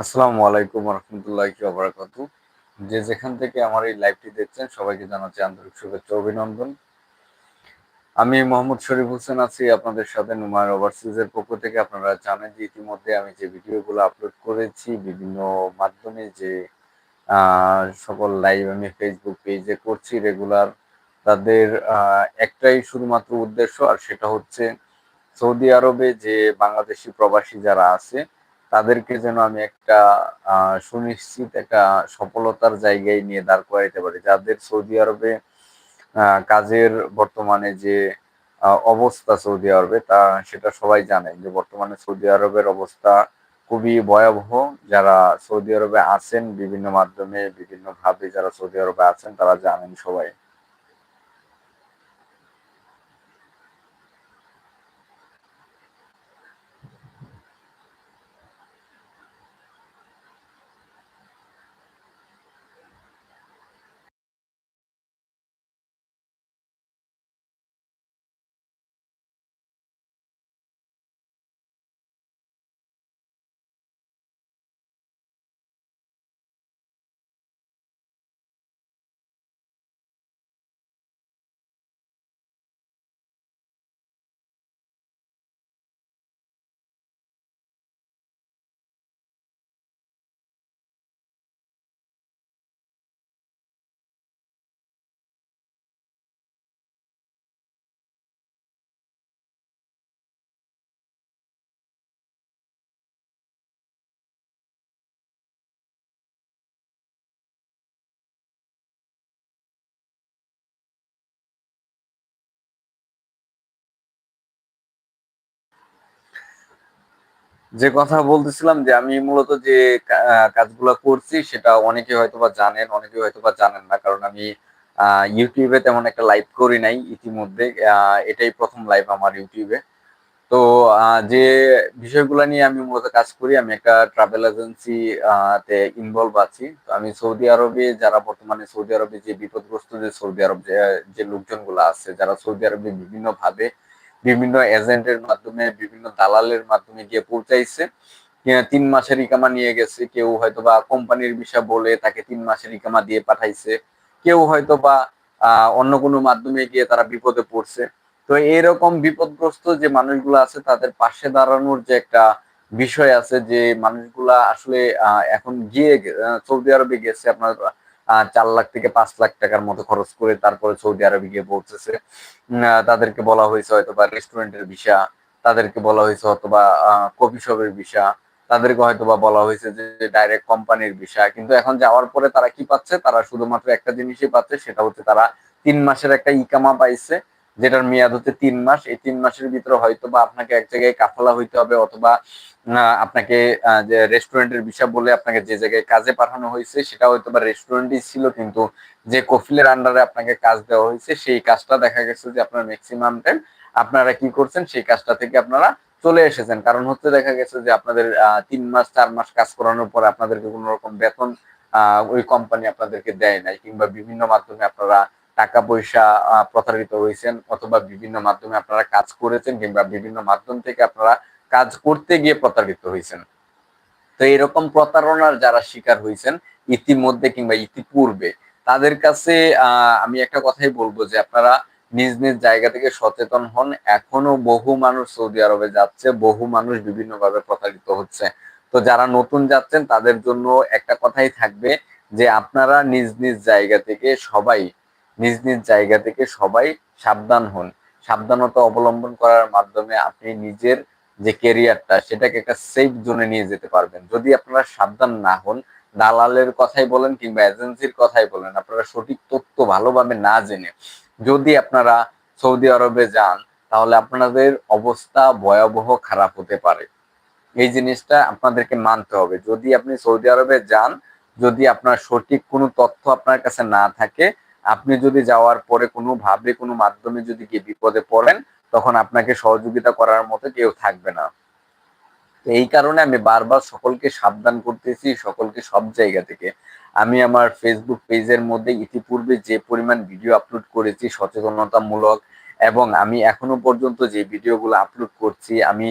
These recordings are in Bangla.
আসসালামু আলাইকুম রহমতুল্লাহি বারাকাতু যে যেখান থেকে আমার এই লাইভটি দেখছেন, সবাইকে জানাচ্ছি আন্তরিক শুভেচ্ছা অভিনন্দন। আমি মোহাম্মদ শরীফ হোসেন আছি, আপনাদের সাথে নুমায়ন ওভারসিজের পক্ষ থেকে। আপনারা জানেন যে ইতিমধ্যে আমি যে ভিডিওগুলো আপলোড করেছি, বিভিন্ন মাধ্যমে যে সকল লাইভ আমি ফেসবুক পেজে করছি রেগুলার তাদের একটাই শুধুমাত্র উদ্দেশ্য, আর সেটা হচ্ছে সৌদি আরবে যে বাংলাদেশি প্রবাসী যারা আছে তাদেরকে যেন আমি একটা সুনিশ্চিত একটা সফলতার জায়গায় নিয়ে দাঁড় করাইতে পারি। যাদের সৌদি আরবে কাজের বর্তমানে যে অবস্থা সৌদি আরবে, তা সেটা সবাই জানে যে বর্তমানে সৌদি আরবের অবস্থা খুবই ভয়াবহ। যারা সৌদি আরবে আছেন বিভিন্ন মাধ্যমে বিভিন্ন ভাবে যারা সৌদি আরবে আছেন, তারা জানেন সবাই। যে কথা বলতেছিলাম যে আমি মূলত যে কাজগুলো করছি সেটা অনেকে হয়তো বা জানেন, অনেকে হয়তো বা জানেন না। কারণ আমি ইউটিউবে তেমন একটা লাইভ করি নাই ইতিমধ্যে। এটাই প্রথম লাইভ আমার ইউটিউবে তো যে বিষয়গুলো নিয়ে আমি মূলত কাজ করি, আমি একটা ট্রাভেল এজেন্সি তে ইনভলভ আছি। তো আমি সৌদি আরবে, যারা বর্তমানে সৌদি আরবে যে বিপদগ্রস্ত যে সৌদি আরব যে লোকজনগুলো আছে, যারা সৌদি আরবে বিভিন্ন ভাবে বিভিন্ন এজেন্টের মাধ্যমে, বিভিন্ন দালালের মাধ্যমে গিয়ে পৌঁছাইছে। তিন মাসের ইকামা নিয়ে গেছে। কেউ হয়তো বা কোম্পানির বিষয় বলে তাকে তিন মাসের ইকামা দিয়ে পাঠাইছে। কেউ হয়তো বা অন্য কোনো মাধ্যমে গিয়ে তারা বিপদে পড়ছে। তো এরকম বিপদগ্রস্ত যে মানুষগুলো আছে, তাদের পাশে দাঁড়ানোর যে একটা বিষয় আছে যে মানুষগুলা আসলে এখন গিয়ে সৌদি আরবে গেছে, আপনার চার লাখ থেকে পাঁচ লাখ টাকার মতো খরচ করে তারপরে সৌদি আরবে গিয়ে পৌঁছেছে। তাদেরকে বলা হয়েছে হয়তো বা রেস্টুরেন্টের ভিসা, তাদেরকে বলা হয়েছে হয়তো বা কফি শপের ভিসা, তাদেরকে হয়তো বা বলা হয়েছে যে ডাইরেক্ট কোম্পানির ভিসা। কিন্তু এখন যাওয়ার পরে তারা কি পাচ্ছে? তারা শুধুমাত্র একটা জিনিসই পাচ্ছে, সেটা হচ্ছে তারা তিন মাসের একটা ইকামা পাইছে। যেটার মেয়াদ হচ্ছে তিন মাস, এই তিন মাসের ভিতরে হয়তো বা আপনাকে এক জায়গায় কাফালা হইতে হবে অথবা আপনাকে যে রেস্টুরেন্টের বিষয় বলে আপনাকে যে জায়গায় কাজে পাঠানো হয়েছে, সেটা হয়তো বা রেস্টুরেন্টই ছিল, কিন্তু যে কফিলের আন্ডারে আপনাকে কাজ দেওয়া হয়েছে, সেই কাজটা দেখা গেছে যে আপনার ম্যাক্সিমাম টাইম আপনারা কি করছেন, সেই কাজটা থেকে আপনারা চলে এসেছেন। কারণ হচ্ছে দেখা গেছে যে আপনাদের তিন মাস, চার মাস কাজ করানোর পর আপনাদেরকে কোনো রকম বেতন ওই কোম্পানি আপনাদেরকে দেয় নাই, কিংবা বিভিন্ন মাধ্যমে আপনারা টাকা পয়সা প্রতারিত হয়েছেন অথবা বিভিন্ন মাধ্যমে আপনারা কাজ করেছেন কিংবা বিভিন্ন মাধ্যম থেকে আপনারা কাজ করতে গিয়ে প্রতারিত হয়েছেন। তো এরকম প্রতারণার যারা শিকার হয়েছেন ইতিমধ্যে কিংবা ইতিপূর্বে, তাদের কাছে আমি একটা কথাই বলব যে আপনারা নিজ নিজ জায়গা থেকে সচেতন হন। এখনও বহু মানুষ সৌদি আরবে যাচ্ছে, বহু মানুষ বিভিন্নভাবে প্রতারিত হচ্ছে। তো যারা নতুন যাচ্ছেন, তাদের জন্য একটা কথাই থাকবে যে আপনারা নিজ নিজ জায়গা থেকে সবাই নিজ নিজ জায়গা থেকে সবাই সাবধান হন। সাবধানতা অবলম্বন করার মাধ্যমে আপনি নিজের যে কেরিয়ারটা সেটাকে একটা সেফ জোনে নিয়ে যেতে পারবেন। যদি আপনারা সাবধান না হন, দালালের কথাই বলেন কিংবা এজেন্সির কথাই বলেন, আপনারা সঠিক তথ্য ভালোভাবে না জেনে যদি আপনারা সৌদি আরবে যান, তাহলে আপনাদের অবস্থা ভয়াবহ খারাপ হতে পারে। এই জিনিসটা আপনাদেরকে মানতে হবে। যদি আপনি সৌদি আরবে যান, যদি আপনার সঠিক কোনো তথ্য আপনার কাছে না থাকে আপনি যদি যাওয়ার পরে কোনো ভাবে, কোনো মাধ্যমে যদি গিয়ে বিপদে পড়েন, তখন আপনাকে সহযোগিতা করার মতো কেউ থাকবে না। এই কারণে আমি বারবার সকলকে সাবধান করতেছি, সকলকে সব জায়গা থেকে। আমি আমার ফেসবুক পেজের মধ্যে ইতিপূর্বে যে পরিমাণ ভিডিও আপলোড করেছি, সচেতনতামূলক, এবং আমি এখনও পর্যন্ত যে ভিডিওগুলো আপলোড করছি, আমি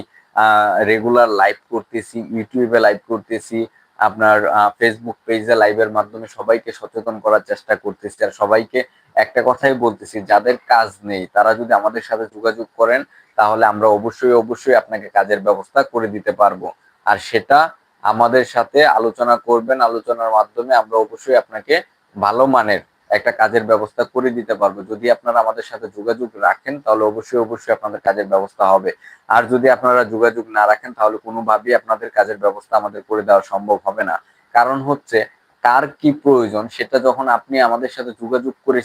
রেগুলার লাইভ করতেছি ইউটিউবে লাইভ করতেছি আপনার ফেসবুক পেজে লাইভের মাধ্যমে সবাইকে সচেতন করার চেষ্টা করতেছি। আর সবাইকে একটা কথাই বলতেছি, যাদের কাজ নেই, তারা যদি আমাদের সাথে যোগাযোগ করেন, তাহলে আমরা অবশ্যই অবশ্যই আপনাকে কাজের ব্যবস্থা করে দিতে পারব। আর সেটা আমাদের সাথে আলোচনা করবেন, আলোচনার মাধ্যমে আমরা অবশ্যই আপনাকে ভালো মানের একটা কাজের ব্যবস্থা করে দিতে পারব। যদি আপনারা আমাদের সাথে যোগাযোগ রাখেন, তাহলে অবশ্যই অবশ্যই আপনাদের কাজের ব্যবস্থা হবে। আর যদি আপনারা যোগাযোগ না রাখেন, তাহলে কোনোভাবেই আপনাদের কাজের ব্যবস্থা আমাদের করে দেওয়া সম্ভব হবে না। কারণ হচ্ছে, কার কি প্রয়োজন, সেটা যখন আপনি আমাদের সাথে যোগাযোগ করে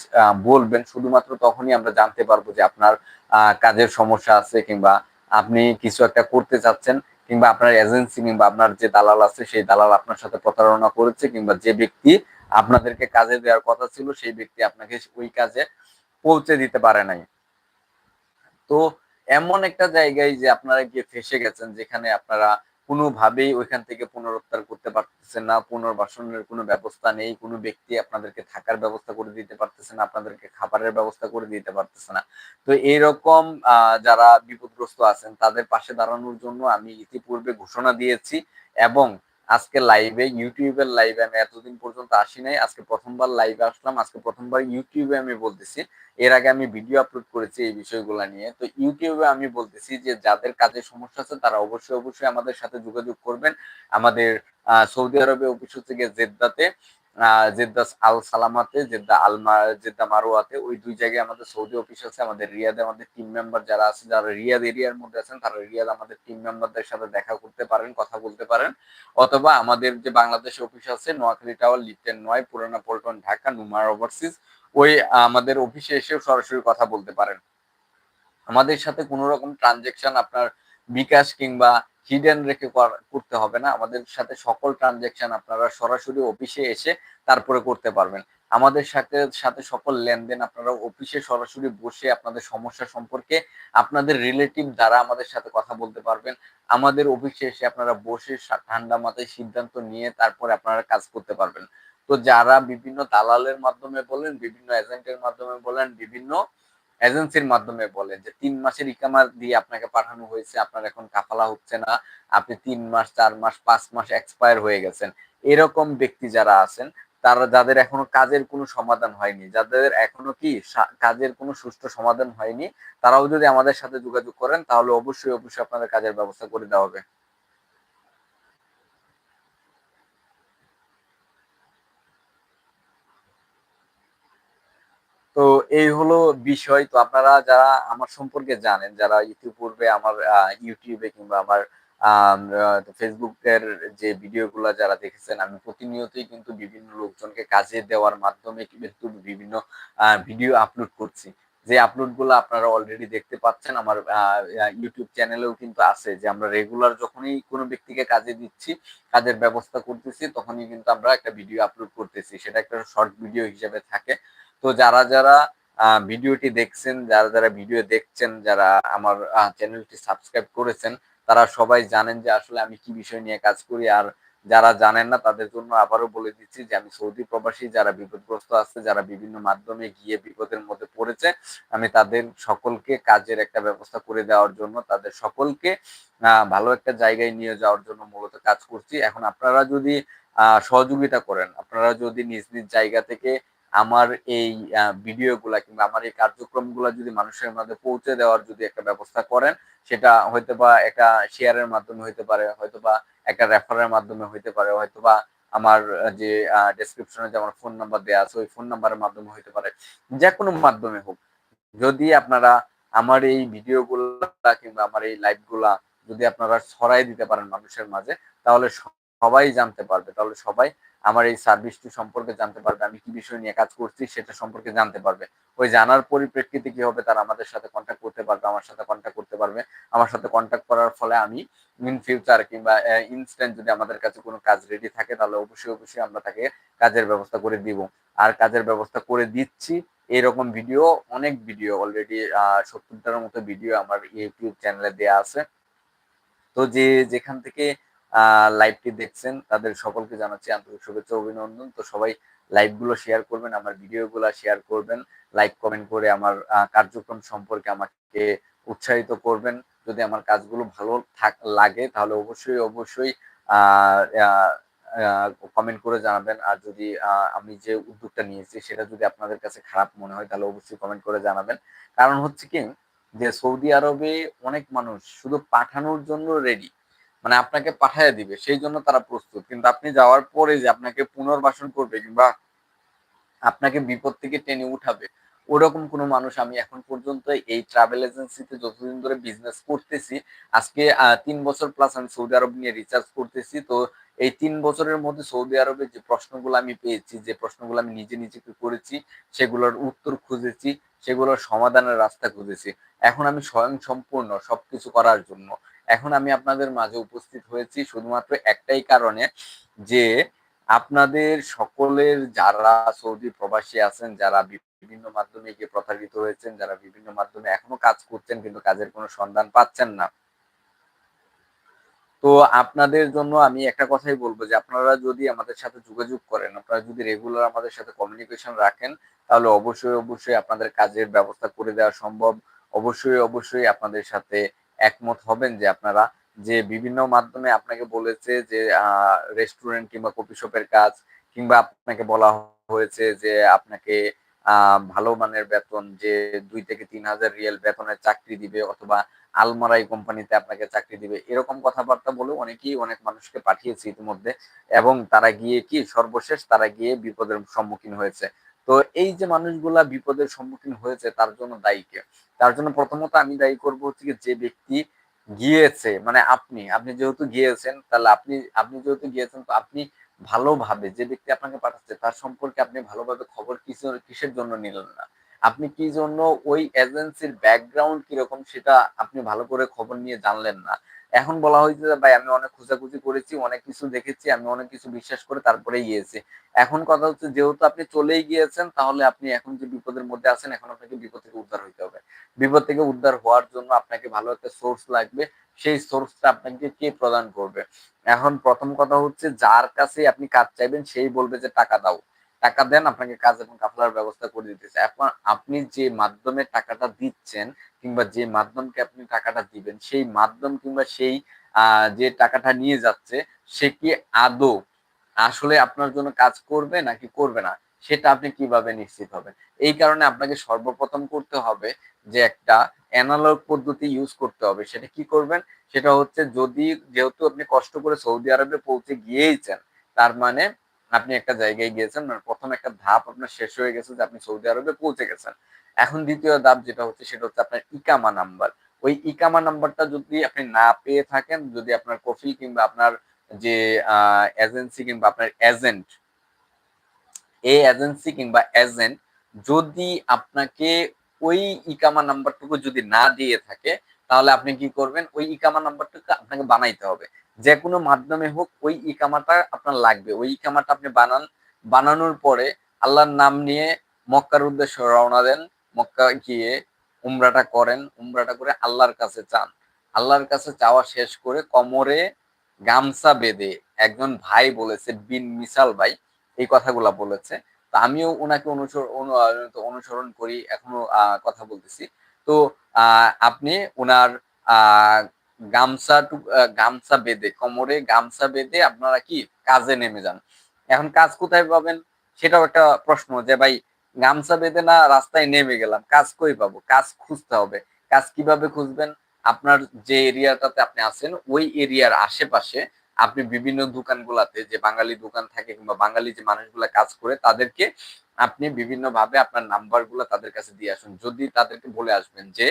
বলবেন, শুধুমাত্র তখনই আমরা জানতে পারব যে আপনার কাজের সমস্যা আছে কিংবা আপনি কিছু একটা করতে চাচ্ছেন, কিংবা আপনার এজেন্সি কিংবা আপনার যে দালাল আছে, সেই দালাল আপনার সাথে প্রতারণা করেছে, কিংবা যে ব্যক্তি আপনাদেরকে কাজে দেওয়ার কথা ছিল, সেই ব্যক্তি আপনাকে ওই কাজে পৌঁছে দিতে পারে নাই। তো এমন একটা জায়গায় যে আপনারা গিয়ে ফেসে গেছেন, যেখানে আপনারা কোনোভাবেই ওইখান থেকে পুনরুদ্ধার করতে পারতেছেন না, পুনর্বাসনের কোনো ব্যবস্থা নেই, কোনো ব্যক্তি আপনাদেরকে থাকার ব্যবস্থা করে দিতে পারতেছে না, আপনাদেরকে খাবারের ব্যবস্থা করে দিতে পারতেছে না। তো এইরকম যারা বিপদগ্রস্ত আছেন, তাদের পাশে দাঁড়ানোর জন্য আমি ইতিপূর্বে ঘোষণা দিয়েছি এবং আজকে লাইভে ইউটিউবের লাইভে আমি এতদিন পর্যন্ত আসি নাই, আজকে প্রথমবার লাইভে আসলাম, আজকে প্রথমবার ইউটিউবে আমি বলতেছি। এর আগে আমি ভিডিও আপলোড করেছি এই বিষয়গুলো নিয়ে। তো ইউটিউবে আমি বলতেছি যে, যাদের কাজে সমস্যা আছে, তারা অবশ্যই অবশ্যই আমাদের সাথে যোগাযোগ করবেন। আমাদের সৌদি আরবে অফিস হচ্ছে গিয়ে জেদ্দাতে। জেদ্দা আল সালামাতে, জেদ্দা আল জেদ্দা মারোয়াতে ওই দুই জায়গায় আমাদের সৌদি অফিস আছে, আমাদের রিয়াদে আমাদের টিম মেম্বার যারা আছে, যারা রিয়াদ এরিয়ার মধ্যে আছেন, তারা রিয়াদ আমাদের টিম মেম্বারদের সাথে দেখা করতে পারেন, কথা বলতে পারেন। অথবা আমাদের যে বাংলাদেশ অফিস আছে, নোয়াখালী টাওয়ার লিফটেন নয়, পুরানা পল্টন, ঢাকা, নুমার ওভারসিজ ওই আমাদের অফিসে এসেও সরাসরি কথা বলতে পারেন। আমাদের সাথে কোনো রকম ট্রানজেকশন আপনার বিকাশ কিংবা হিডেন রেখে করতে হবে না। আমাদের সাথে সকল ট্রানজেকশন আপনারা সরাসরি অফিসে এসে তারপরে করতে পারবেন। আমাদের সাথে সাথে সকল লেনদেন আপনারা অফিসে সরাসরি বসে আপনাদের সমস্যা সম্পর্কে আপনাদের রিলেটিভ দ্বারা আমাদের সাথে কথা বলতে পারবেন। আমাদের অফিসে এসে আপনারা বসে ঠান্ডা মাথায় সিদ্ধান্ত নিয়ে তারপরে আপনারা কাজ করতে পারবেন। তো যারা বিভিন্ন দালালের মাধ্যমে বলেন, বিভিন্ন এজেন্টের মাধ্যমে বলেন, বিভিন্ন এজেন্সির মাধ্যমে বলেন যে, তিন মাসের ইকামা দিয়ে আপনাকে পাঠানো হয়েছে, আপনার এখন কাফালা হচ্ছে না, আপনি তিন মাস, চার মাস, পাঁচ মাস এক্সপায়ার হয়ে গেছেন। এরকম ব্যক্তি যারা আছেন, তারা যাদের এখনও কাজের কোনো সমাধান হয়নি, যাদের এখনও কি কাজের কোনো সুষ্ঠু সমাধান হয়নি, তারাও যদি আমাদের সাথে যোগাযোগ করেন, তাহলে অবশ্যই অবশ্যই আপনাদের কাজের ব্যবস্থা করে দেওয়া হবে। তো এই হলো বিষয়। তো আপনারা যারা আমার সম্পর্কে জানেন, যারা ইতিপূর্বে আমার ইউটিউবে কিংবা আমার ফেসবুকের যে ভিডিওগুলো যারা দেখেছেন, আমি প্রতিনিয়তই কিন্তু বিভিন্ন লোকজনকে কাজে দেওয়ার মাধ্যমে কিন্তু বিভিন্ন ভিডিও আপলোড করছি। যে আপলোডগুলো আপনারা অলরেডি দেখতে পাচ্ছেন, আমার ইউটিউব চ্যানেলেও কিন্তু আছে। যে আমরা রেগুলার যখনই কোনো ব্যক্তিকে কাজে দিচ্ছি, কাজের ব্যবস্থা করতেছি, তখনই কিন্তু আমরা একটা ভিডিও আপলোড করতেছি। সেটা একটা শর্ট ভিডিও হিসেবে থাকে। তো যারা যারা ভিডিওটি দেখছেন, যারা যারা ভিডিও দেখছেন, যারা আমার চ্যানেলটি সাবস্ক্রাইব করেছেন, তারা সবাই জানেন যে আসলে আমি কি বিষয় নিয়ে কাজ করি। আর যারা জানেন না, তাদের জন্য আবারও বলে দিচ্ছি যে আমি সৌদি প্রবাসী, যারা বিপদগ্রস্ত আছে, যারা বিভিন্ন মাধ্যমে গিয়ে বিপদের মধ্যে পড়েছে, আমি তাদের সকলকে কাজের একটা ব্যবস্থা করে দেওয়ার জন্য, তাদের সকলকে ভালো একটা জায়গায় নিয়ে যাওয়ার জন্য মূলত কাজ করছি। এখন আপনারা যদি সহযোগিতা করেন, আপনারা যদি নিজ নিজ জায়গা থেকে আমার এই ভিডিওগুলা কিংবা আমার এই কার্যক্রমগুলা যদি মানুষের মধ্যে পৌঁছে দেওয়ার যদি একটা ব্যবস্থা করেন, সেটা হয়তো বা একটা শেয়ারের মাধ্যমে হইতে পারে হয়তো বা একটা রেফারের মাধ্যমে হইতে পারে হয়তো বা আমার যে ডেসক্রিপশনে যে আমার ফোন নাম্বার দেওয়া আছে, ওই ফোন নাম্বারের মাধ্যমে হইতে পারে। যে কোনো মাধ্যমে হোক। যদি আপনারা আমার এই ভিডিওগুলা কিংবা আমার এই লাইভগুলা যদি আপনারা ছড়াই দিতে পারেন মানুষের মাঝে, তাহলে সবাই জানতে পারবে। তাহলে সবাই আমার এই সার্ভিসটি সম্পর্কে জানতে পারবে, আমি কি বিষয় নিয়ে কাজ করছি সেটা সম্পর্কে জানতে পারবে। ওই জানার পরিপ্রেক্ষিতে কি হবে তারা আমাদের সাথে কন্ট্যাক্ট করতে পারবে, আমার সাথে কন্ট্যাক্ট করতে পারবে। আমার সাথে কন্ট্যাক্ট করার ফলে আমি ইন ফিউচার কিংবা ইনস্ট্যান্ট যদি আমাদের কাছে কোনো কাজ রেডি থাকে, তাহলে অবশ্যই অবশ্যই আমরা তাকে কাজের ব্যবস্থা করে দিব। আর কাজের ব্যবস্থা করে দিচ্ছি এইরকম ভিডিও অনেক ভিডিও অলরেডি সত্তরটার মতো ভিডিও আমার ইউটিউব চ্যানেলে দেওয়া আছে। তো যে, যেখান থেকে লাইভটি দেখছেন, তাদের সকলকে জানাচ্ছি আন্তরিক শুভেচ্ছা অভিনন্দন। তো সবাই লাইভগুলো শেয়ার করবেন, আমার ভিডিওগুলো শেয়ার করবেন লাইক কমেন্ট করে আমার কার্যক্রম সম্পর্কে আমাকে উৎসাহিত করবেন। যদি আমার কাজগুলো ভালো লাগে, তাহলে অবশ্যই অবশ্যই কমেন্ট করে জানাবেন। আর যদি আমি যে উদ্যোগটা নিয়েছি, সেটা যদি আপনাদের কাছে খারাপ মনে হয়, তাহলে অবশ্যই কমেন্ট করে জানাবেন। কারণ হচ্ছে কি, যে সৌদি আরবে অনেক মানুষ শুধু পাঠানোর জন্য রেডি মানে আপনাকে পাঠাইয়া দিবে, সেই জন্য তারা প্রস্তুত। কিন্তু আপনি যাওয়ার পরে যে আপনাকে পুনর্বাসন করবে কিংবা আপনাকে বিপদ থেকে টেনে উঠাবে, ওরকম কোনো মানুষ আমি এখন পর্যন্ত এই ট্রাভেল এজেন্সিতে যতদিন ধরে বিজনেস করতেছি, আজকে তিন বছর প্লাস আমি সৌদি আরব নিয়ে রিসার্চ করতেছি, তো এই তিন বছরের মধ্যে সৌদি আরবে যে প্রশ্নগুলো আমি পেয়েছি, যে প্রশ্নগুলো আমি নিজে নিজেকে করেছি, সেগুলোর উত্তর খুঁজেছি, সেগুলোর সমাধানের রাস্তা খুঁজেছি। এখন আমি স্বয়ং সম্পূর্ণ সবকিছু করার জন্য এখন আমি আপনাদের মাঝে উপস্থিত হয়েছি শুধুমাত্র একটাই কারণে যে আপনাদের সকলের যারা সৌদি প্রবাসী আছেন, যারা বিভিন্ন মাধ্যমে গিয়ে প্রতারিত হয়েছেন, যারা বিভিন্ন মাধ্যমে এখনও কাজ করছেন কিন্তু কাজের কোনো সন্ধান পাচ্ছেন না। তো আপনাদের জন্য আমি একটা কথাই বলব যে আপনারা যদি আমাদের সাথে যোগাযোগ করেন, আপনারা যদি রেগুলার আমাদের সাথে কমিউনিকেশন রাখেন, তাহলে অবশ্যই অবশ্যই আপনাদের কাজের ব্যবস্থা করে দেওয়া সম্ভব। অবশ্যই অবশ্যই আপনাদের সাথে একমত হবেন যে আপনারা যে বিভিন্ন মাধ্যমে আপনাকে বলেছে যে রেস্টুরেন্ট কিংবা কফি শপের কাজ কিংবা আপনাকে বলা হয়েছে যে, আপনাকে ভালো মানের বেতন যে দুই থেকে তিন হাজার রিয়েল বেতনের চাকরি দিবে অথবা আলমারাই কোম্পানিতে আপনাকে চাকরি দিবে, এরকম কথাবার্তা বলে অনেকেই অনেক মানুষকে পাঠিয়েছে ইতিমধ্যে এবং তারা গিয়ে কি সর্বশেষ তারা গিয়ে বিপদের সম্মুখীন হয়েছে। তো এই যে মানুষগুলা বিপদের সম্মুখীন হয়েছে, তার জন্য দায়ী কে? তার জন্য প্রথমত আমি দায়ী করব হচ্ছে যে ব্যক্তি গিয়েছে মানে আপনি আপনি যেহেতু গিয়েছেন, তাহলে আপনি আপনি যেহেতু গিয়েছেন, তো আপনি ভালোভাবে যে ব্যক্তি আপনাকে পাঠাচ্ছে, তার সম্পর্কে আপনি ভালোভাবে খবর কিসের জন্য নিলেন না? আপনি কি জন্য ওই এজেন্সির ব্যাকগ্রাউন্ড কীরকম, সেটা আপনি ভালো করে খবর নিয়ে জানলেন না? এখন বলা হয়েছে যে, ভাই, আমি অনেক খোঁজাখুঁজি করেছি, অনেক কিছু দেখেছি, আমি অনেক কিছু বিশ্বাস করে তারপরে গিয়েছি। এখন কথা হচ্ছে, যেহেতু আপনি চলেই গিয়েছেন, তাহলে আপনি এখন যে বিপদের মধ্যে আছেন, এখন আপনাকে বিপদ থেকে উদ্ধার হইতে হবে। বিপদ থেকে উদ্ধার হওয়ার জন্য আপনাকে ভালো একটা সোর্স লাগবে, সেই সোর্সটা আপনাকে কে প্রদান করবে? এখন প্রথম কথা হচ্ছে, যার কাছে আপনি কাজ চাইবেন, সেই বলবে যে, টাকা দাও। টাকা দেন, আপনাকে কাজ এবং কাফলার ব্যবস্থা করে দিতেছে। এখন আপনি যে মাধ্যমে টাকাটা দিচ্ছেন কিংবা যে মাধ্যমকে আপনি টাকাটা দিবেন, সেই মাধ্যম কিংবা সেই যে টাকাটা নিয়ে যাচ্ছে, সে কি আদৌ আসলে আপনার জন্য কাজ করবে নাকি করবে না? সেটা আপনি কীভাবে নিশ্চিত হবেন? এই কারণে আপনাকে সর্বপ্রথম করতে হবে যে একটা অ্যানালগ পদ্ধতি ইউজ করতে হবে। সেটা কি করবেন? সেটা হচ্ছে যদি যেহেতু আপনি কষ্ট করে সৌদি আরবে পৌঁছে গিয়েইছেন, তার মানে আপনি একটা জায়গায় গিয়েছেন মানে প্রথম একটা ধাপ আপনার শেষ হয়ে গেছে যে আপনি সৌদি আরবে পৌঁছে গেছেন। এখন দ্বিতীয় ধাপ যেটা হচ্ছে, সেটা হচ্ছে আপনার ইকামা নাম্বার। ওই ইকামা নাম্বারটা যদি আপনি না পেয়ে থাকেন, যদি আপনার কফি কিংবা আপনার যে এজেন্সি কিংবা আপনার এজেন্ট এই এজেন্সি কিংবা এজেন্ট যদি আপনাকে ওই ইকামা নাম্বারটুকু যদি না দিয়ে থাকে, তাহলে আপনি কি করবেন? ওই ইকামা নাম্বারটুকু আপনাকে বানাইতে হবে। যে কোনো মাধ্যমে হোক, ওই ইকামাটা আপনার লাগবে। ওই ইকামাটা আপনি বানান, বানানোর পরে আল্লাহর নাম নিয়ে মক্কার উদ্দেশ্যে রওনা দেন, মক্কা গিয়ে উমরাটা করেন, উমরাটা করে আল্লাহর কাছে চান। আল্লাহর কাছে চাওয়া শেষ করে কমরে গামছা বেঁধে একজন ভাই বলেছে, বিন মিসাল ভাই, এই কথাগুলা বলেছে। তো আমিও ওনাকে অনুসরণ অনুসরণ করি, এখনও কথা বলতেছি। তো আপনি ওনার গামছা গামছা বেঁধে, কোমরে গামছা বেঁধে আপনারা কি কাজে নেমে যান। এখন কাজ কোথায় পাবেন? সেটাও একটা প্রশ্ন যে, ভাই, গামছা বেঁধে না রাস্তায় নেমে গেলাম, কাজ কই পাবো? কাজ খুঁজতে হবে। কাজ কীভাবে খুঁজবেন? আপনার যে এরিয়াটাতে আপনি আছেন, ওই এরিয়ার আশেপাশে আপনি বিভিন্ন দোকানগুলাতে যে বাঙালি দোকান থাকে কিংবা বাঙালি যে মানুষগুলা কাজ করে, তাদেরকে আপনি বিভিন্ন ভাবে আপনার নাম্বারগুলা তাদের কাছে দিয়ে আসুন। যদি তাদেরকে বলে আসবেন যে,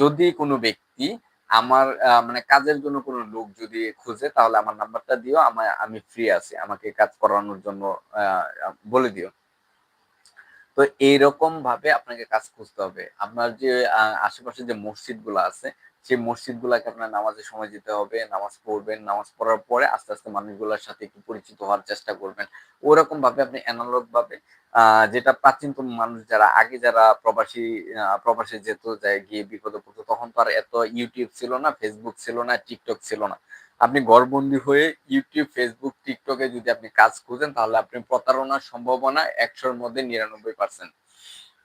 যদি কোনো ব্যক্তি আমার মানে কাজের জন্য কোনো লোক যদি খুঁজে, তাহলে আমার নাম্বারটা দিও আমার আমি ফ্রি আছি। আমাকে কাজ করানোর জন্য বলে দিও। তো এইরকম ভাবে আপনাকে কাজ খুঁজতে হবে। আপনার যে আশেপাশে যে মসজিদগুলো আছে সেই মসজিদ গুলাকে আপনার নামাজের সময় দিতে হবে, নামাজ পড়বেন, নামাজ পড়ার পরে আস্তে আস্তে মানুষগুলোর সাথে একটু পরিচিত হওয়ার চেষ্টা করবেন। ওরকম ভাবে আপনি অ্যানালগ ভাবে যেটা প্রাচীনতম মানুষ যারা, আগে যারা প্রবাসী প্রবাসী যেত, যায় গিয়ে বিপদে পড়তো, তখন তো আর এত ইউটিউব ছিল না ফেসবুক ছিল না টিকটক ছিল না। আপনি গড়বন্দি হয়ে ইউটিউব ফেসবুক টিকটকে যদি আপনি কাজ খুঁজেন, তাহলে আপনি প্রতারণার সম্ভাবনা একশোর মধ্যে নিরানব্বই পার্সেন্ট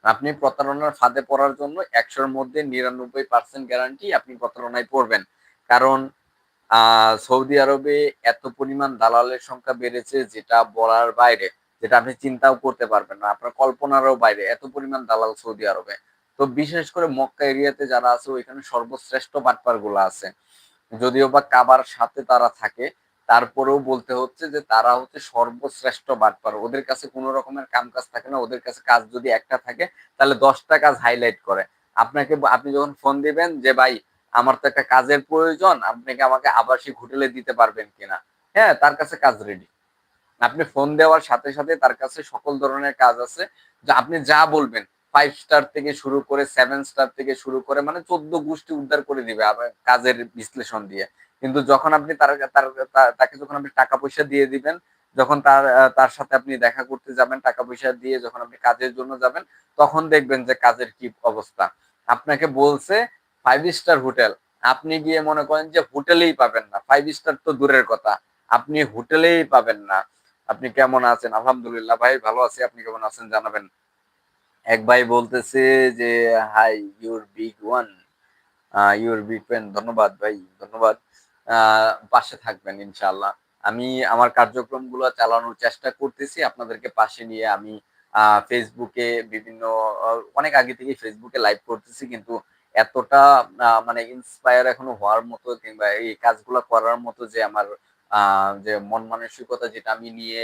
আপনি প্রতারণার ফাঁদে পড়ার জন্য একশোর মধ্যে নিরানব্বই পার্সেন্ট গ্যারান্টি আপনি প্রতারণায় পড়বেন। কারণ সৌদি আরবে এত পরিমাণ দালালের সংখ্যা বেড়েছে যেটা বলার বাইরে, যেটা আপনি চিন্তাও করতে পারবেন না, আপনার কল্পনারও বাইরে, এত পরিমাণ দালাল সৌদি আরবে। তো বিশেষ করে মক্কা এরিয়াতে যারা আছে, ওইখানে সর্বশ্রেষ্ঠ বাটপারগুলো আছে। যদিও বা কাবার সাথে তারা থাকে তারপরেও বলতে হচ্ছে যে তারা হচ্ছে সর্বশ্রেষ্ঠ বাটপার। ওদের কাছে কোনো রকমের কাম কাজ থাকে না। ওদের কাছে কাজ যদি একটা থাকে, তাহলে দশটা কাজ হাইলাইট করে। আপনাকে আপনি যখন ফোন দিবেন যে, ভাই, আমার তো একটা কাজের প্রয়োজন, আপনি কি আমাকে আবাসিক হোটেলে দিতে পারবেন কিনা? হ্যাঁ তার কাছে কাজ রেডি আপনি ফোন দেওয়ার সাথে সাথে তার কাছে সকল ধরনের কাজ আছে। আপনি যা বলবেন ফাইভ স্টার থেকে শুরু করে সেভেন স্টার থেকে শুরু করে মানে চোদ্দ গোষ্ঠী উদ্ধার করে দিবে কাজের বিশ্লেষণ দিয়ে। কিন্তু যখন আপনি তাকে যখন আপনি টাকা পয়সা দিয়ে দিবেন, যখন তার তার সাথে আপনি দেখা করতে যাবেন, টাকা পয়সা দিয়ে যখন আপনি কাজের জন্য যাবেন, তখন দেখবেন যে কাজের কি অবস্থা। আপনাকে বলছে ফাইভ স্টার হোটেল। আপনি গিয়ে মনে করেন যে হোটেলেই পাবেন না। ফাইভ স্টার তো দূরের কথা। আপনি হোটেলেই পাবেন না। আপনি কেমন আছেন? আলহামদুলিল্লাহ। ভাই, ভালো আছি। আপনি কেমন আছেন? জানাবেন। এক ভাই বলতেছে যে hi your big one your big fan ধন্যবাদ ভাই, ধন্যবাদ। পাশে থাকবেন ইনশাল্লাহ আমি আমার কার্যক্রমগুলো চালানোর চেষ্টা করতেছি আপনাদেরকে পাশে নিয়ে। আমি ফেসবুকে বিভিন্ন, অনেক আগে থেকে ফেসবুকে লাইভ করতেছি কিন্তু এতটা মানে ইন্সপায়ার এখনও হওয়ার মতো কিংবা এই কাজগুলো করার মতো যে আমার যে মন মানসিকতা যেটা আমি নিয়ে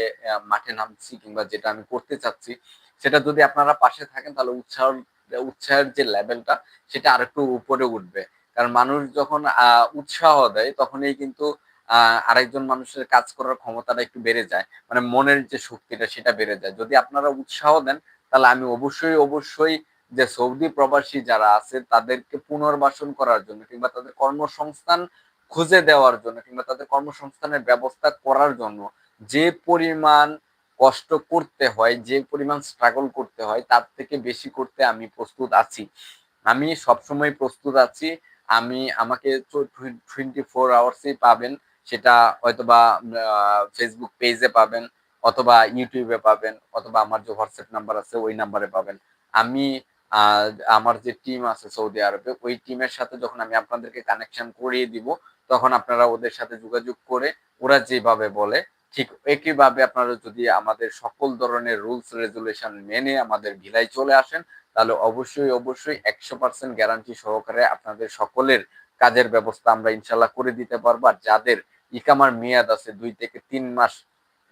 মাঠে নামছি কিংবা যেটা আমি করতে চাচ্ছি সেটা যদি আপনারা পাশে থাকেন, তাহলে উৎসাহ উৎসাহের যে লেভেলটা, সেটা আরেকটু উপরে উঠবে। কারণ মানুষ যখন উৎসাহ দেয়, তখনই কিন্তু আরেকজন মানুষের কাজ করার ক্ষমতাটা একটু বেড়ে যায়। মানে মনের যে শক্তিটা, সেটা বেড়ে যায়। যদি আপনারা উৎসাহ দেন, তাহলে আমি অবশ্যই অবশ্যই যে সৌদি প্রবাসী যারা আছে, তাদেরকে পুনর্বাসন করার জন্য কিংবা তাদের কর্মসংস্থান খুঁজে দেওয়ার জন্য কিংবা তাদের কর্মসংস্থানের ব্যবস্থা করার জন্য যে পরিমাণ কষ্ট করতে হয়, যে পরিমাণ স্ট্রাগল করতে হয়, তার থেকে বেশি করতে আমি প্রস্তুত আছি। আমি সবসময় প্রস্তুত আছি। আমি, আমাকে টোয়েন্টি ফোর আওয়ার্সেই পাবেন। সেটা হয়তোবা ফেসবুক পেজে পাবেন, অথবা ইউটিউবে পাবেন, অথবা আমার যে হোয়াটসঅ্যাপ নাম্বার আছে, ওই নাম্বারে পাবেন। আমি আমার যে টিম আছে সৌদি আরবে ওই টিমের সাথে যখন আমি আপনাদেরকে কানেকশন করিয়ে দিব, তখন আপনারা ওদের সাথে যোগাযোগ করে, ওরা যেভাবে বলে ঠিক একইভাবে আপনারা যদি আমাদের সকল ধরনের রুলস রেজুলেশন মেনে আমাদের ভিলায় চলে আসেন, তাহলে অবশ্যই অবশ্যই একশো পার্সেন্ট গ্যারান্টি সহকারে আপনাদের সকলের কাজের ব্যবস্থা আমরা ইনশাল্লাহ করে দিতে পারব। আর যাদের ইকামার মেয়াদ আছে দুই থেকে তিন মাস,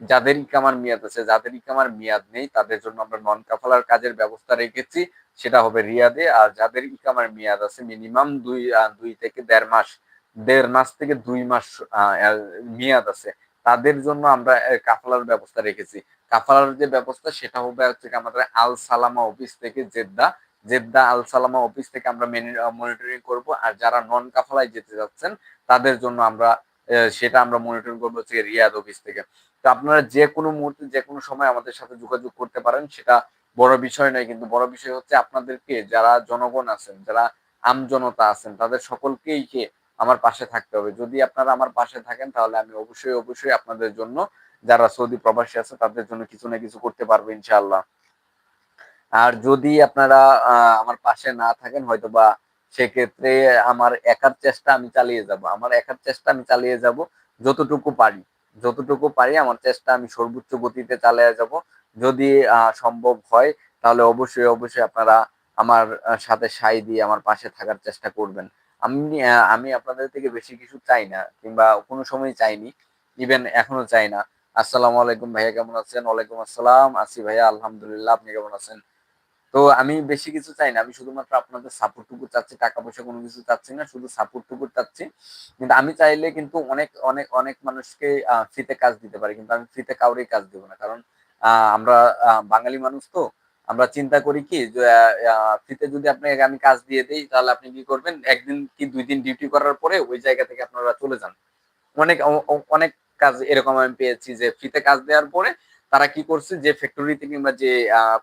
যাদের ইকামার মেয়াদ আছে, যাদের ইকামার মেয়াদ নেই, তাদের জন্য আমরা নন কাফালার কাজের ব্যবস্থা রেখেছি, সেটা হবে রিয়াদে। আর যাদের ইকামার মেয়াদ আছে মিনিমাম দুই দুই থেকে দেড় মাস দেড় মাস থেকে দুই মাস মেয়াদ আছে তাদের জন্য আমরা কাফালার ব্যবস্থা রেখেছি। কাফালার যে ব্যবস্থা, সেটা হবে হচ্ছে আমাদের আল সালামা অফিস থেকে Jeddah. Jeddah Al Salama office থেকে আমরা মনিটরিং করব। আর যারা নন কাফালায় যেতে যাচ্ছেন, তাদের জন্য আমরা সেটা আমরা মনিটরিং করব হচ্ছে রিয়াদ অফিস থেকে। তো আপনারা যে কোনো মুহূর্তে, যে কোনো সময় আমাদের সাথে যোগাযোগ করতে পারেন, সেটা বড় বিষয় নয়, কিন্তু বড় বিষয় হচ্ছে আপনাদেরকে, যারা জনগণ আছেন, যারা আমজনতা আছেন, তাদের সকলকেই আমার পাশে থাকতে হবে। যদি আপনারা আমার পাশে থাকেন, তাহলে আমি অবশ্যই অবশ্যই আপনাদের জন্য যারা সৌদি প্রবাসী আছে, তাদের জন্য কিছু না কিছু করতে পারব ইনশাআল্লাহ। আর যদি আপনারা আমার পাশে না থাকেন হয়তো বা সেক্ষেত্রে আমার একার চেষ্টা আমি চালিয়ে যাব। আমার একার চেষ্টা আমি চালিয়ে যাব যতটুকু পারি। যতটুকু পারি আমার চেষ্টা আমি সর্বোচ্চ গতিতে চালিয়ে যাব। যদি সম্ভব হয়, তাহলে অবশ্যই অবশ্যই আপনারা আমার সাথে সাই দিয়ে আমার পাশে থাকার চেষ্টা করবেন। আমি আমি আপনাদের থেকে বেশি কিছু চাই না, কিংবা কোনো সময় চাইনি ইভেন এখনও চাই না। আসসালামু আলাইকুম ভাইয়া, কেমন আছেন? ওয়ালাইকুম আসসালাম। আসি ভাইয়া, আলহামদুলিল্লাহ, আপনি কেমন আছেন? তো আমি বেশি কিছু চাই না, আমি শুধুমাত্র আপনাদের সাপোর্টটুকু চাচ্ছি, টাকা পয়সা কোনো কিছু চাচ্ছি না, শুধু সাপোর্টটুকু চাচ্ছি। কিন্তু আমি চাইলে কিন্তু অনেক অনেক অনেক মানুষকে ফ্রিতে কাজ দিতে পারি, কিন্তু আমি ফ্রিতে কাউরেই কাজ দেবো না, কারণ আমরা বাঙালি মানুষ তো আমরা চিন্তা করি কি যে ফ্রিতে যদি আপনাকে আমি কাজ দিয়ে দিই, তাহলে আপনি কি করবেন? একদিন কি দুই দিন ডিউটি করার পরে ওই জায়গা থেকে আপনারা চলে যান। অনেক অনেক কাজ এরকম আমি পেয়েছি যে ফ্রিতে কাজ দেওয়ার পরে তারা কি করছে যে ফ্যাক্টরিতে কিংবা যে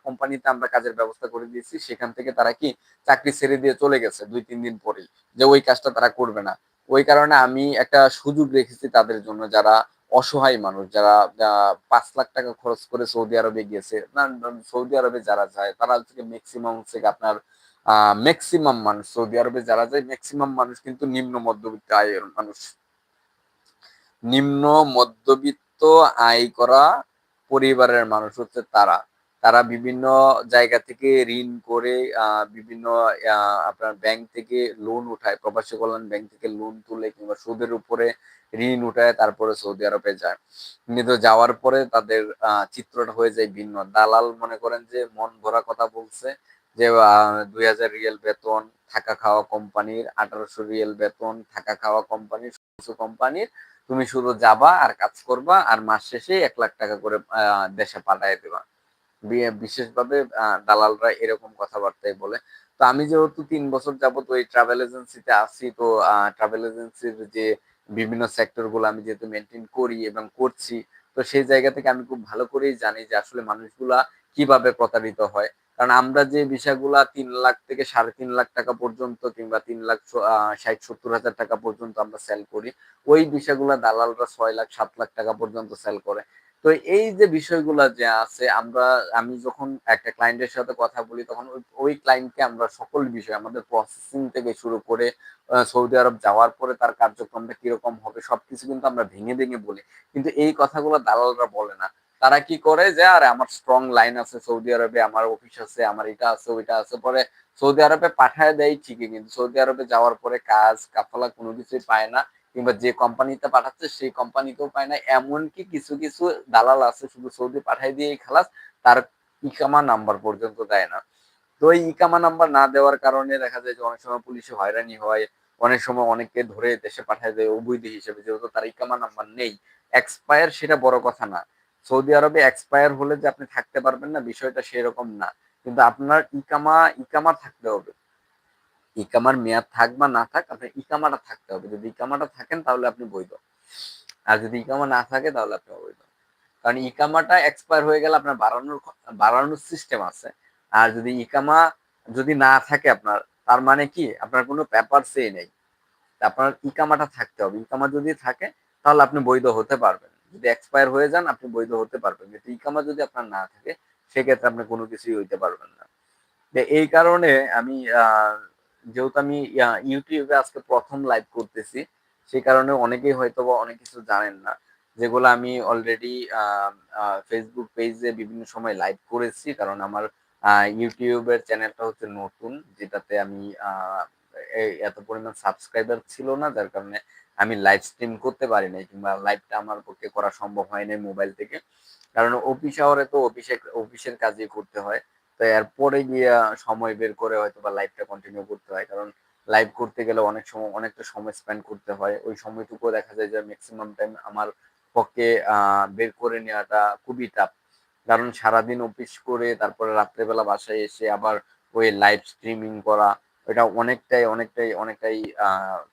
কোম্পানিতে আমরা কাজের ব্যবস্থা করে দিয়েছি, সেখান থেকে তারা কি চাকরি ছেড়ে দিয়ে চলে গেছে দুই, তিন দিন পরেই। যে, ওই কাজটা তারা করবে না। ওই কারণে আমি একটা সুযোগ রেখেছি তাদের জন্য যারা অসহায় মানুষ যারা পাঁচ লাখ টাকা খরচ করে সৌদি আরবে গিয়েছে সৌদি আরবে যারা যায়, তারা হচ্ছে ম্যাক্সিমাম হচ্ছে আপনার ম্যাক্সিমাম মানুষ, সৌদি আরবে যারা যায় ম্যাক্সিমাম মানুষ কিন্তু নিম্ন মধ্যবিত্ত আয়ের মানুষ। নিম্ন মধ্যবিত্ত আয় করা পরিবারের মানুষ হচ্ছে তারা। তারা বিভিন্ন জায়গা থেকে ঋণ করে বিভিন্ন আপনার ব্যাংক থেকে লোন উঠায়, প্রবাসী কল্যাণ ব্যাংক থেকে লোন তুলে কিংবা সুদের উপরে ঋণ উঠায়, তারপরে সৌদি আরবে যায়। কিন্তু যাওয়ার পরে তাদের চিত্রটা হয়ে যায় ভিন্ন। দালাল মনে করেন যে মন ভরা কথা বলছে যে দুই হাজার রিয়েল বেতন, থাকা খাওয়া কোম্পানির আঠারোশো রিয়েল বেতন, থাকা খাওয়া কোম্পানির কোম্পানির। তুমি শুধু যাবা আর কাজ করবা আর মাস শেষে এক লাখ টাকা করে দেশে পাঠায় দেবা। বিশেষভাবে দালালরা এরকম কথাবার্তাই বলে। তো আমি যেহেতু তিন বছর যাবত ওই ট্রাভেল এজেন্সিতে আছি, তো ট্রাভেল এজেন্সির যে বিভিন্ন সেক্টরগুলো আমি যেহেতু মেনটেন করি এবং করছি, তো সেই জায়গা থেকে আমি খুব ভালো করেই জানি যে আসলে মানুষগুলা কীভাবে প্রতারিত হয়। কারণ আমরা যে বিষয়গুলা তিন লাখ থেকে সাড়ে তিন লাখ টাকা পর্যন্ত কিংবা তিন লাখ ষাট, সত্তর হাজার টাকা পর্যন্ত আমরা সেল করি, ওই বিষয়গুলা দালালরা ছয় লাখ, সাত লাখ টাকা পর্যন্ত সেল করে। তো এই যে বিষয়গুলো যে আছে, আমরা, আমি যখন একটা ক্লায়েন্টের সাথে কথা বলি, তখন ওই- ক্লায়েন্টকে আমরা সকল বিষয়, আমাদের প্রসেসিং থেকে শুরু করে সৌদি আরব যাওয়ার পরে তার কার্যক্রমটা কীরকম হবে, সবকিছু কিন্তু আমরা ভেঙে ভেঙে বলি। কিন্তু এই কথাগুলো দালালরা বলে না। তারা কি করে যে, আরে, আমার স্ট্রং লাইন আছে সৌদি আরবে, আমার অফিস আছে, আমার এটা আছে, ওইটা আছে। পরে সৌদি আরবে পাঠায় দেয় ঠিকই, কিন্তু সৌদি আরবে যাওয়ার পরে কাজ, কাফালা কোনো কিছুই পায় না। কিংবা যে কোম্পানিতে পাঠাচ্ছে, সেই কোম্পানিতেও পায় না। এমনকি কিছু কিছু দালাল আছে, শুধু সৌদি পাঠাই দিয়ে খালাস, তার ইকামা নাম্বার পর্যন্ত দেয় না। তো এই ইকামা নাম্বার না দেওয়ার কারণে দেখা যায় যে অনেক সময় পুলিশে হয়রানি হয়, অনেক সময় অনেককে ধরে দেশে পাঠায় দেয় অবৈধ হিসেবে, যেহেতু তার ইকামা নাম্বার নেই। এক্সপায়ার সেটা বড় কথা না। সৌদি আরবে এক্সপায়ার হলে যে আপনি থাকতে পারবেন না, বিষয়টা সেরকম না। কিন্তু আপনার ইকামা ইকামা থাকতে হবে। ইকামার মেয়াদ থাক বা না থাক আপনার ইকামাটা থাকতে হবে। যদি ইকামাটা থাকেন তাহলে আপনি বৈধ। আর যদি ইকামা না থাকে তাহলে আপনি অবৈধ। কারণ ইকামাটা এক্সপায়ার হয়ে গেলে আপনার বাড়ানোর বাড়ানোর সিস্টেম আছে। আর যদি ইকামা যদি না থাকে আপনার তার মানে কি? আপনার কোনো পেপারসই নেই। আপনার ইকামাটা থাকতে হবে। ইকামা যদি থাকে তাহলে আপনি বৈধ হতে পারবেন। যদি এক্সপায়ার হয়ে যান আপনি বৈধ হতে পারবেন। কিন্তু ইকামা যদি আপনার না থাকে সেক্ষেত্রে আপনি কোনো কিছুই হইতে পারবেন না। এই কারণে আমি আহ, যেহেতু আমি ইউটিউবে আজকে প্রথম লাইভ করতেছি, সেই কারণে অনেকেই হয়তো অনেক কিছু জানেন না। যেগুলো আমি অলরেডি ফেসবুক পেজে বিভিন্ন সময় লাইভ করেছি, কারণ আমার ইউটিউবের চ্যানেলটা হচ্ছে নতুন, যেটাতে আমি এত পরিমাণ সাবস্ক্রাইবার ছিল না, যার কারণে আমি লাইভ স্ট্রিম করতে পারি নাই, কিংবা লাইভটা আমার পক্ষে করা সম্ভব হয় নাই মোবাইল থেকে। কারণ অফিস আওয়ারে তো অফিসে অফিসের কাজই করতে হয়। তো এরপরে গিয়ে সময় বের করে হয়তো বা লাইভটা কন্টিনিউ করতে হয়। কারণ লাইভ করতে গেলে অনেক সময়, অনেকটা সময় স্পেন্ড করতে হয়। ওই সময়টুকু দেখা যায় যে ম্যাক্সিমাম টাইম আমার পক্ষে বের করে নেওয়াটা খুবই টাফ কারণ সারাদিন অফিস করে, তারপরে রাত্রেবেলা বাসায় এসে আবার ওই লাইভ স্ট্রিমিং করা, এটা অনেকটাই অনেকটাই অনেকটাই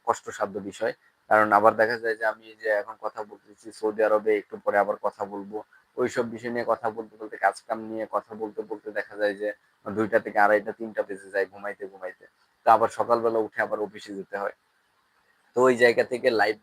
কষ্টসাধ্য বিষয়। কারণ আবার দেখা যায় যে আমি যে এখন কথা বলতেছি, সৌদি আরবে একটু পরে আবার কথা বলব। ওইসব বিষয় নিয়ে কথা বলতে বলতে, কাজ কাম নিয়ে কথা বলতে বলতে দেখা যায় যে দুইটা থেকে আড়াইটা, তিনটা বেজে যায় ঘুমাইতে ঘুমাইতে। তো আবার সকালবেলা উঠে আবার অফিসে যেতে হয়। তো ওই জায়গা থেকে লাইফ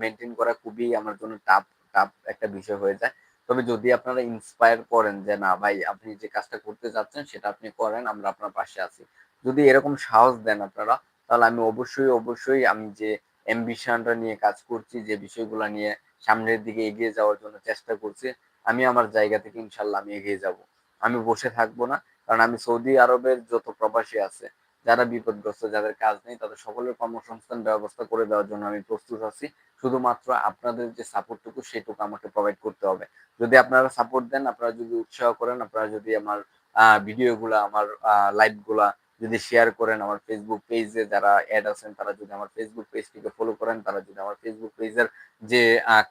মেনটেন করা খুবই আমার জন্য টাফ টাফ একটা বিষয় হয়ে যায়। তবে যদি আপনারা ইন্সপায়ার করেন যে, না ভাই, আপনি যে কাজটা করতে যাচ্ছেন, সেটা আপনি করেন, আমরা আপনার পাশে আছি। যদি এরকম সাহস দেন আপনারা, তাহলে আমি অবশ্যই অবশ্যই আমি যে অ্যাম্বিশনটা নিয়ে কাজ করছি, যে বিষয়গুলো নিয়ে সামনের দিকে এগিয়ে যাওয়ার জন্য চেষ্টা করছি। আমি আমার জায়গা থেকে ইনশাল্লাহ আমি এগিয়ে যাব। আমি বসে থাকব না, কারণ আমি সৌদি আরবের যত প্রবাসী আছে, যারা বিপদগ্রস্ত, যাদের কাজ নেই, তাদের সকলের কর্মসংস্থান ব্যবস্থা করে দেওয়ার জন্য আমি প্রস্তুত আছি। শুধুমাত্র আপনাদের যে সাপোর্টটুকু, সেটুকু আমাকে প্রোভাইড করতে হবে। যদি আপনারা সাপোর্ট দেন, আপনারা যদি উৎসাহ করেন, আপনারা যদি আমার ভিডিওগুলা আমার লাইভগুলা যদি শেয়ার করেন আমার ফেসবুক পেজে যারা অ্যাড আছেন, তারা যদি আমার ফেসবুক পেজটিকে ফলো করেন, তারা যদি আমার ফেসবুক পেজের যে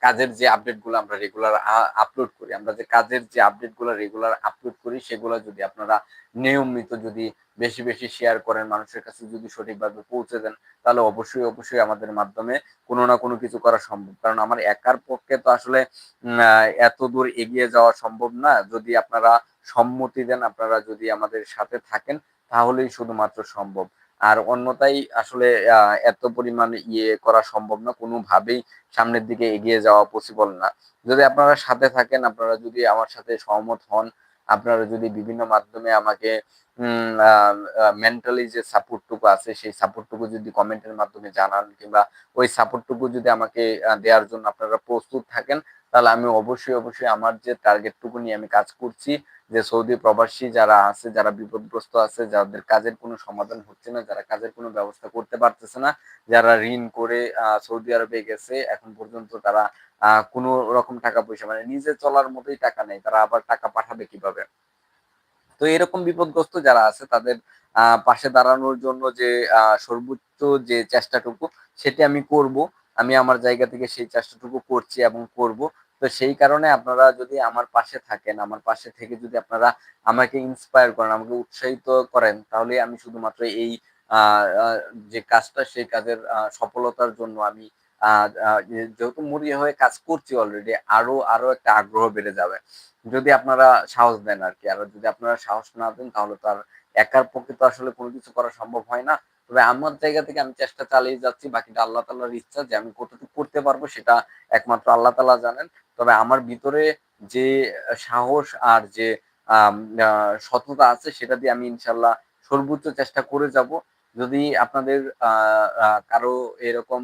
কাজের যে আপডেটগুলো আমরা রেগুলার আপলোড করি, আমরা যে কাজের যে আপডেটগুলো রেগুলার আপলোড করি, সেগুলো যদি আপনারা নিয়মিত যদি বেশি বেশি শেয়ার করেন, মানুষের কাছে যদি সঠিকভাবে পৌঁছে দেন, তাহলে অবশ্যই অবশ্যই আমাদের মাধ্যমে কোনো না কোনো কিছু করা সম্ভব। কারণ আমার একার পক্ষে তো আসলে এত দূর এগিয়ে যাওয়া সম্ভব না। যদি আপনারা সম্মতি দেন, আপনারা যদি আমাদের সাথে থাকেন তাহলেই শুধুমাত্র সম্ভব। আর অন্যতাই আসলে এত পরিমাণ ইয়ে করা সম্ভব না, কোনোভাবেই সামনের দিকে এগিয়ে যাওয়া পসিবল না। যদি আপনারা সাথে থাকেন, আপনারা যদি আমার সাথে সহমত হন, আপনারা যদি বিভিন্ন মাধ্যমে আমাকে মেন্টালি যে সাপোর্টটুকু আছে, সেই সাপোর্টটুকু যদি কমেন্টের মাধ্যমে জানান, কিংবা ওই সাপোর্টটুকু যদি আমাকে দেওয়ার জন্য আপনারা প্রস্তুত থাকেন, তাহলে আমি অবশ্যই অবশ্যই আমার যে টার্গেটটুকু নিয়ে আমি কাজ করছি যে সৌদি প্রবাসী যারা আছে, যারা বিপদগ্রস্ত আছে, যাদের কাজের কোনো সমাধান হচ্ছে না, যারা কাজের কোনো ব্যবস্থা করতে পারতেছে না, যারা ঋণ করে সৌদি আরবে গেছে, এখন পর্যন্ত তারা কোনো রকম টাকা পয়সা মানে নিজে চলার মতোই টাকা নেই, তারা আবার টাকা পাঠাবে কীভাবে? তো এরকম বিপদগ্রস্ত যারা আছে, তাদের পাশে দাঁড়ানোর জন্য যে সর্বোচ্চ যে চেষ্টাটুকু, সেটি আমি করব। আমি আমার জায়গা থেকে সেই চেষ্টাটুকু করছি এবং করব। তো সেই কারণে আপনারা যদি আমার পাশে থাকেন, আমার পাশে থেকে যদি আপনারা আমাকে ইন্সপায়ার করেন, আমাকে উৎসাহিত করেন, তাহলে আমি শুধুমাত্র এই যে কাজটা, সেই কাজের সফলতার জন্য আমি যেহেতু মরিয়া হয়ে কাজ করছি অলরেডি আরও আরও একটা আগ্রহ বেড়ে যাবে। যদি আপনারা সাহস দেন আর কি, আর যদি আপনারা সাহস না দেন, তাহলে তার একার পক্ষে তো আসলে কোনো কিছু করা সম্ভব হয় না। তবে আমার জায়গা থেকে আমি চেষ্টা চালিয়ে যাচ্ছি, বাকিটা আল্লাহ তাল্লাহর ইচ্ছা যে আমি কতটুকু করতে পারব সেটা একমাত্র আল্লাহ তাল্লাহ জানেন। তবে আমার ভিতরে যে সাহস আর যে সততা আছে সেটা দিয়ে আমি ইনশাল্লাহ সর্বোচ্চ চেষ্টা করে যাব। যদি আপনাদের কারও এরকম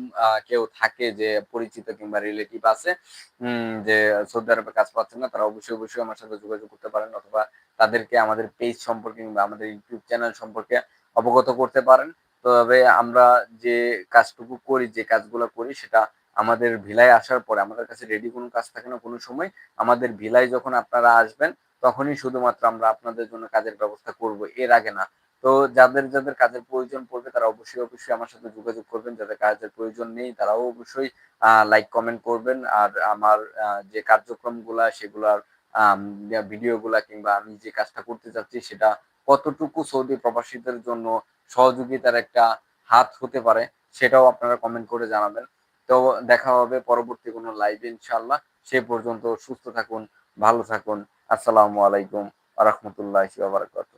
কেউ থাকে যে পরিচিত কিংবা রিলেটিভ আছে যে সৌদি আরবে কাজ পাচ্ছেন না, তারা অবশ্যই অবশ্যই আমার সাথে যোগাযোগ করতে পারেন অথবা তাদেরকে আমাদের পেজ সম্পর্কে কিংবা আমাদের ইউটিউব চ্যানেল সম্পর্কে অবগত করতে পারেন। তবে আমরা যে কাজটুকু করি, যে কাজগুলো করি, সেটা আমাদের ভিলায় আসার পরে, আমাদের কাছে রেডি কোনো কাজ থাকে না কোনো সময়, আমাদের ভিলায় যখন আপনারা আসবেন, তখনই শুধুমাত্র আমরা আপনাদের জন্য কাজের ব্যবস্থা করব, এর আগে না। তো যাদের যাদের কাজের প্রয়োজন পড়বে, তারা অবশ্যই অবশ্যই আমার সাথে যোগাযোগ করবেন, যাদের কাজের প্রয়োজন নেই, তারাও অবশ্যই লাইক কমেন্ট করবেন, আর আমার যে কার্যক্রমগুলা, সেগুলার ভিডিওগুলা কিংবা আমি যে কাজটা করতে চাচ্ছি সেটা কতটুকু সৌদি প্রবাসীদের জন্য সহযোগিতার একটা হাত হতে পারে সেটাও আপনারা কমেন্ট করে জানাবেন। তো দেখা হবে পরবর্তী কোনো লাইভে ইনশাল্লাহ সে পর্যন্ত সুস্থ থাকুন, ভালো থাকুন। আসসালামু আলাইকুম রহমতুল্লাহ বারাকাতুহ।